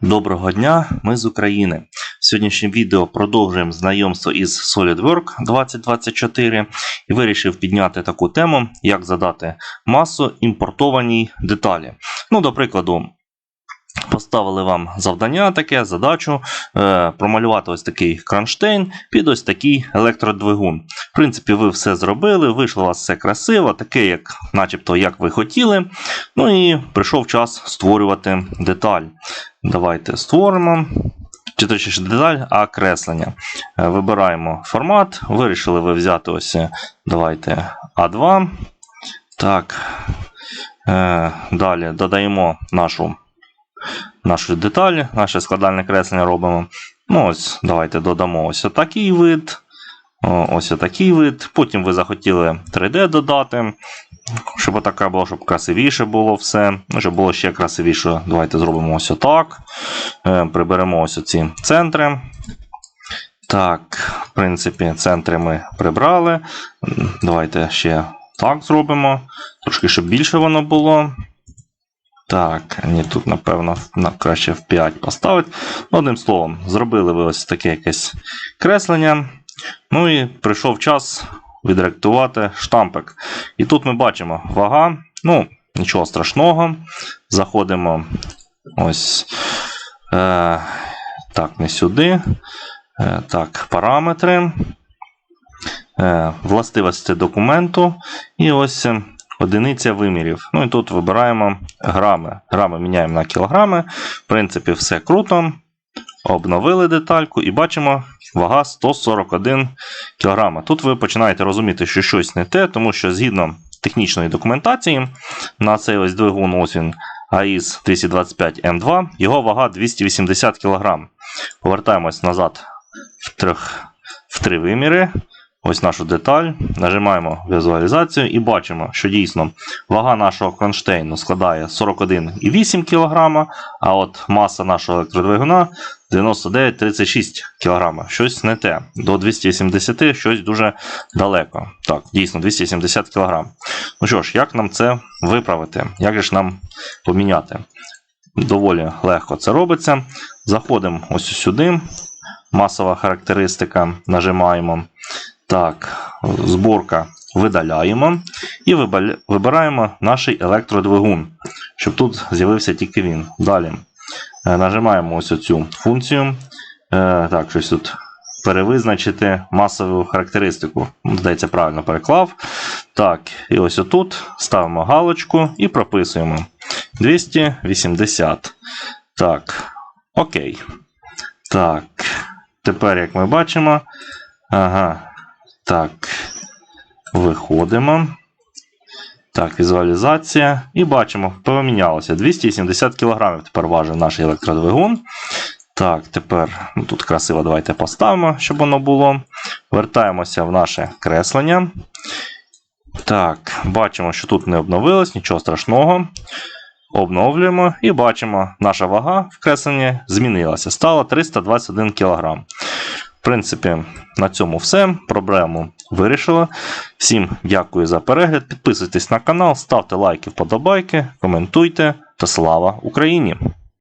Доброго дня, ми з України. В сьогоднішньому відео продовжуємо знайомство із SolidWorks 2024 і вирішив підняти таку тему, як задати масу імпортованій деталі. Ну, до прикладу, поставили вам завдання таке, задачу е, промалювати ось такий кронштейн під ось такий електродвигун. В принципі, ви все зробили, вийшло у вас все красиво, таке, як, начебто, як ви хотіли. Ну і прийшов час створювати деталь. Давайте створимо. Чи точніше деталь, а креслення. Е, Вибираємо формат. Вирішили ви взяти ось е, давайте А2. Так. Е, Далі додаємо нашу, нашу деталь, наше складальне креслення робимо. Ну, ось, Давайте додамо ось такий вид. Ось такий вид. Потім ви захотіли 3D додати. Щоб така було, щоб красивіше було все. Ну, щоб було ще красивіше, давайте зробимо ось отак. Е, Приберемо ось ці центри. Так, в принципі, центри ми прибрали. Давайте ще так зробимо. Трошки, щоб більше воно було. Так, ні, тут, напевно, на- краще в 5 поставити. Одним словом, зробили ви ось таке якесь креслення. Ну і прийшов час відредактувати штампик. І тут ми бачимо вага. Ну, нічого страшного. Заходимо ось. Е, так, не сюди. Е, так, параметри. Е, властивості документу. І ось одиниця вимірів. Ну і тут вибираємо грами. Грами міняємо на кілограми. В принципі, все круто. Обновили детальку і бачимо вага 141 кг. Тут ви починаєте розуміти, що щось не те, тому що згідно технічної документації на цей ось двигун ось він АІС 225 М2, його вага 280 кг. Повертаємось назад в, трьох, в три виміри. Ось нашу деталь, нажимаємо візуалізацію і бачимо, що дійсно вага нашого кронштейну складає 41,8 кг, а от маса нашого електродвигуна 99,36 кг. Щось не те. До 280 щось дуже далеко. Так, дійсно, 270 кг. Ну що ж, як нам це виправити? Як же ж нам поміняти? Доволі легко це робиться. Заходимо ось сюди. Масова характеристика, нажимаємо. Так, зборка видаляємо і вибираємо наш електродвигун, щоб тут з'явився тільки він. Далі е, нажимаємо ось цю функцію. Е, Так, щось тут перевизначити масову характеристику. Здається, правильно переклав. Так, і ось отут ставимо галочку і прописуємо 280. Так, окей. Так, тепер, як ми бачимо, ага, так, виходимо. Так, візуалізація. І бачимо, помінялося. 270 кг тепер важив наш електродвигун. Так, тепер ну, тут красиво давайте поставимо, щоб воно було. Вертаємося в наше креслення. Так, бачимо, що тут не обновилось, нічого страшного. Обновлюємо і бачимо, наша вага в кресленні змінилася. Стала 321 кг. Принципі, на цьому все. Проблему вирішила. Всім дякую за перегляд. Підписуйтесь на канал, ставте лайки, вподобайки, коментуйте та слава Україні!